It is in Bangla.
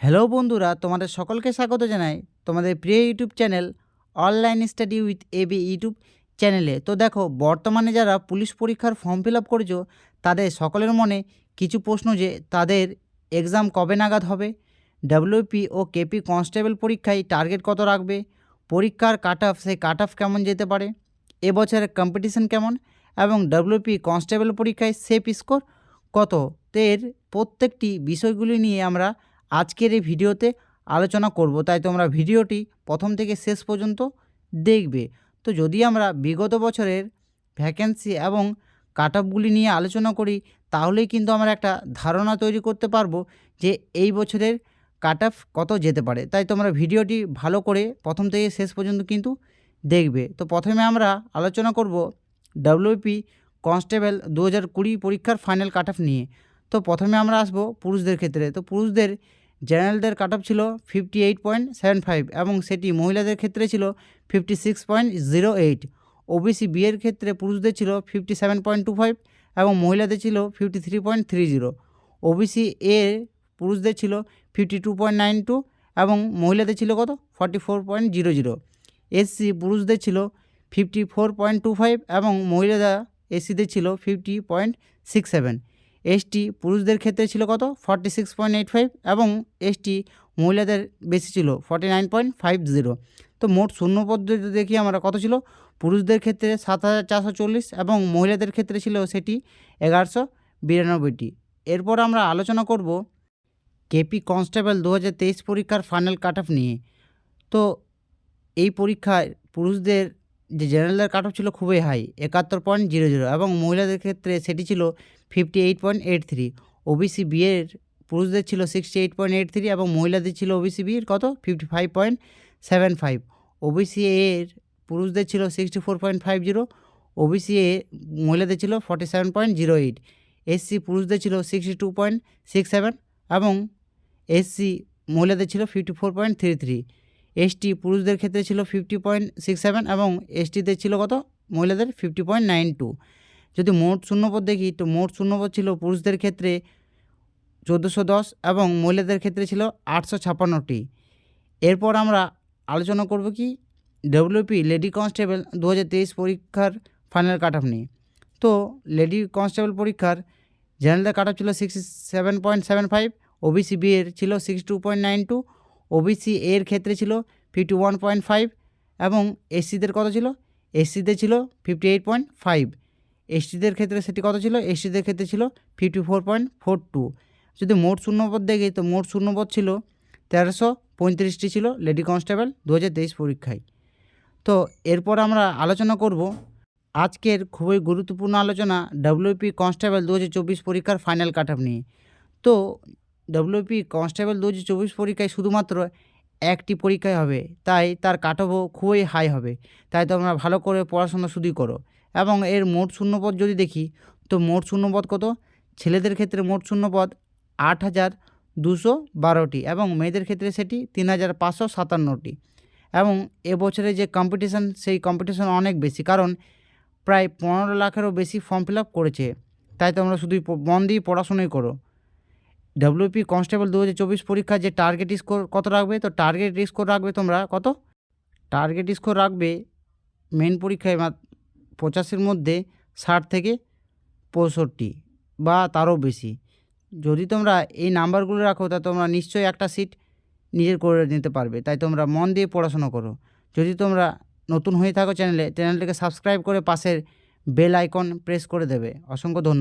হ্যালো বন্ধুরা, তোমাদের সকলকে স্বাগত জানাই তোমাদের প্রিয় YouTube channel online study with AB YouTube চ্যানেলে। তো দেখো, বর্তমানে যারা পুলিশ পরীক্ষার ফর্ম ফিল আপ করেছ, তাদের সকলের মনে কিছু প্রশ্ন যে, তাদের এক্সাম কবে নাগাদ হবে? ডাব্লিউপি ও কেপি কনস্টেবল পরীক্ষায় টার্গেট কত রাখবে? পরীক্ষার কাট অফ সেই কাট অফ কেমন যেতে পারে? এবছরের কম্পিটিশন কেমন? এবং ডাব্লিউপি কনস্টেবল পরীক্ষায় সেফ স্কোর কত? তো এর প্রত্যেকটি বিষয়গুলি নিয়ে আমরা আজকের এই ভিডিওতে আলোচনা করব। তাই তোমরা ভিডিওটি প্রথম থেকে শেষ পর্যন্ত দেখবে। তো যদি আমরা বিগত বছরের ভ্যাকেন্সি এবং কাট অফগুলি নিয়ে আলোচনা করি, তাহলেই কিন্তু আমরা একটা ধারণা তৈরি করতে পারব যে এই বছরের কাট অফ কত যেতে পারে। তাই তোমরা ভিডিওটি ভালো করে প্রথম থেকে শেষ পর্যন্ত কিন্তু দেখবে। তো প্রথমে আমরা আলোচনা করব ডাব্লিউপি কনস্টেবল দু হাজার কুড়ি পরীক্ষার ফাইনাল কাট অফ নিয়ে। তো প্রথমে আমরা আসব পুরুষদের ক্ষেত্রে। তো পুরুষদের জেনারেলদের কাট অফ ছিল fifty eight point seven five এবং সেটি মহিলাদের ক্ষেত্রে ছিল fifty six point zero eight OBC বিয়ের ক্ষেত্রে পুরুষদের ছিল fifty seven point two five এবং মহিলাদের ছিল fifty three point three zero OBC A পুরুষদের ছিল fifty two point nine two এবং মহিলাদের ছিল কত? Forty four point zero zero SC পুরুষদের ছিল fifty four point two five এবং মহিলারা এসসিদের ছিল fifty point six seven ST পুরুষদের ক্ষেত্রে ছিল কত? Forty six point eight five এবং এসটি মহিলাদের বেশি ছিল forty nine point five zero তো মোট শূন্য পদ্ধতি দেখি আমরা কত ছিল? পুরুষদের ক্ষেত্রে সাত হাজার চারশো চল্লিশ এবং মহিলাদের ক্ষেত্রে ছিল সেটি এগারোশো বিরানব্বইটি। এরপর আমরা আলোচনা করব কেপি কনস্টেবল দু হাজার তেইশ পরীক্ষার ফাইনাল কাট অফ নিয়ে। তো এই পরীক্ষায় পুরুষদের যে জেনারেলের কাট অফ ছিল খুবই হাই একাত্তর পয়েন্ট জিরো জিরো এবং মহিলাদের ক্ষেত্রে সেটি ছিল fifty eight point eight three OBC বিয়ের পুরুষদের ছিল sixty eight point eight three এবং মহিলাদের ছিল ওবিসি বিয়ের কত? Fifty five point seven five OBC এর পুরুষদের ছিল sixty four point five zero OBC A মহিলাদের ছিল forty seven point zero eight SC পুরুষদের ছিল sixty two point six seven এবং এসসি মহিলাদের ছিল fifty four point three three ST পুরুষদের ক্ষেত্রে ছিল ফিফটি পয়েন্ট সিক্স সেভেন এবং এসটিদের ছিল কত? মহিলাদের ফিফটি পয়েন্ট নাইন টু যদি মোট শূন্যপদ দেখি, তো মোট শূন্যপদ ছিল পুরুষদের ক্ষেত্রে চোদ্দোশো দশ এবং মহিলাদের ক্ষেত্রে ছিল আটশো ছাপ্পান্নটি। এরপর আমরা আলোচনা করব কি? ডব্লিউপি লেডি কনস্টেবল দু হাজার তেইশ পরীক্ষার ফাইনাল কাট নিয়ে। তো লেডি কনস্টেবল পরীক্ষার জেনারেলদের কাট ছিল sixty seven point seven five OBC B এর ছিল six two point nine two OBC এর ক্ষেত্রে ছিল ফিফটি ওয়ান পয়েন্ট ফাইভ এবং এসসিদের কত ছিল? এসসিদের ছিল ফিফটি এইট পয়েন্ট ফাইভ এসটিদের ক্ষেত্রে সেটি কত ছিল? এসটিদের ক্ষেত্রে ছিল fifty four point four two যদি মোট শূন্যপদ দেখি, তো মোট শূন্যপদ ছিল তেরোশো পঁয়ত্রিশটি ছিল লেডি কনস্টেবল দু হাজার তেইশ পরীক্ষায়। তো এরপর আমরা আলোচনা করব আজকের খুবই গুরুত্বপূর্ণ আলোচনা ডাব্লিউপি কনস্টেবল দু হাজার চব্বিশ পরীক্ষার ফাইনাল কাট নিয়ে। তো ডাব্লিউপি কনস্টেবল দু হাজার চব্বিশ পরীক্ষায় শুধুমাত্র একটি পরীক্ষায় হবে, তাই তার কাট খুবই হাই হবে। তাই তোমরা ভালো করে পড়াশোনা শুধুই করো। এবং এর মোট শূন্যপদ যদি দেখি, তো মোট শূন্যপদ কত? ছেলেদের ক্ষেত্রে মোট শূন্যপদ আট হাজার দুশো বারোটি এবং মেয়েদের ক্ষেত্রে সেটি তিন হাজার পাঁচশো সাতান্নটি এবং এবছরে যে কম্পিটিশান সেই কম্পিটিশান অনেক বেশি কারণ প্রায় পনেরো লাখেরও বেশি ফর্ম ফিল আপ করেছে। তাই তোমরা শুধুই মন দিয়ে পড়াশোনাই করো। ডাব্লিউপি কনস্টেবল দু হাজার চব্বিশ পরীক্ষার যে টার্গেট স্কোর কত রাখবে? তো টার্গেট স্কোর রাখবে তোমরা কত? টার্গেট স্কোর রাখবে মেন পরীক্ষায় পঁচাশির মধ্যে ষাট থেকে পঁয়ষট্টি বা তারও বেশি। যদি তোমরা এই নাম্বারগুলো রাখো, তা তোমরা নিশ্চয়ই একটা সিট নিজের করে নিতে পারবে। তাই তোমরা মন দিয়ে পড়াশোনা করো। যদি তোমরা নতুন হয়ে থাকো চ্যানেলে চ্যানেলটিকে সাবস্ক্রাইব করে পাশের বেল আইকন প্রেস করে দেবে। অসংখ্য ধন্যবাদ।